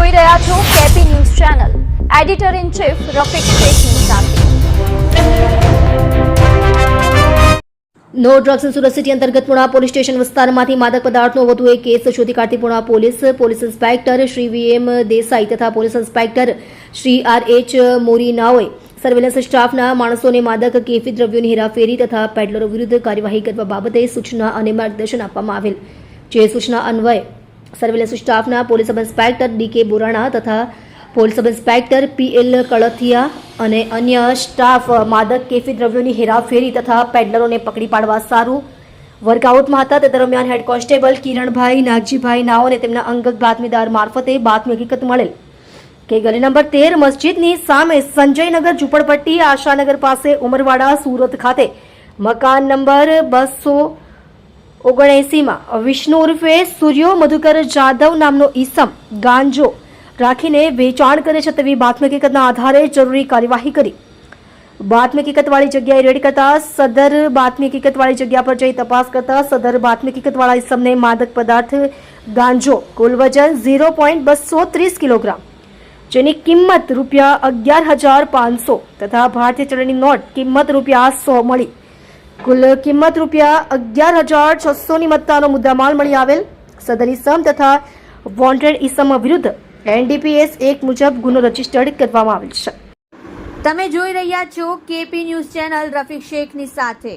જોઈ રહ્યા છો KP news channel. Editor in chief Rafiq શેખની સાથે. No drugs in Surat city અંતર્ગત પુણા પોલીસ સ્ટેશન વિસ્તારમાંથી માદક પદાર્થનો વધુ એક કેસ શોધી કાઢતી Puna police police inspector Shri VM Desai તથા police inspector Shri R H મોરીનાઓએ surveillance સ્ટાફના માણસોને માદક, કેફી દ્રવ્યોની હેરાફેરી તથા પેડલરો વિરુદ્ધ કાર્યવાહી કરવા બાબતે સૂચના અને માર્ગદર્શન આપવામાં આવેલ. જે સૂચના અન્વયે સર્વેલન્સ સ્ટાફના police sub inspector D K Borana તથા police sub inspector P L Kalathiya અને અન્ય સ્ટાફ માદક કેફી દ્રવ્યોની હેરાફેરી તથા પેડલરોને પકડી પાડવા સારું વર્કઆઉટમાં હતા તે દરમિયાન હેડ કોન્સ્ટેબલ કિરણભાઈ, નાગજીભાઈ નાઓ અને તેમના અંગત બાતમીદાર મારફતે બાતમી હકીકત મળેલ. કે ગલી નંબર તેર મસ્જિદની સામે સંજયનગર ઝુંપડપટ્ટી આશાનગર પાસે ઉમરવાડા સુરત ખાતે મકાન નંબર બસો ઓગણએંસીમાં વિષ્ણુ ઉર્ફે સૂર્યો મધુકર જાદવ નામનો ઈસમ ગાંજો રાખીને વેચાણ કરે છે તેવી બાતમી હકીકતના આધારે જરૂરી કાર્યવાહી કરી. બાતમી હકીકતવાળી જગ્યાએ રેડ કરતા સદર બાતમી હકીકતવાળી જગ્યા પર જઈ તપાસ કરતા સદર બાતમી હકીકતવાળા ઈસમને માદક પદાર્થ ગાંજો કુલ વજન ઝીરો પોઈન્ટ બસો ત્રીસ કિલોગ્રામ, જેની કિંમત રૂપિયા અગિયાર હજાર પાંચસો તથા ભારતીય ચલણની નોટ કિંમત રૂપિયા સો મળી. કુલ કિંમત રૂપિયા અગિયાર હજાર છસોની મત્તાનો મુદ્દામાલ મળી આવેલ. સદર ઇસમ તથા વોન્ટેડ ઇસમ વિરુદ્ધ એનડીપીએસ એક મુજબ ગુનો રજીસ્ટર્ડ કરવામાં આવેલ છે. તમે જોઈ રહ્યા છો કેપી ન્યૂઝ ચેનલ રફીક શેખની સાથે.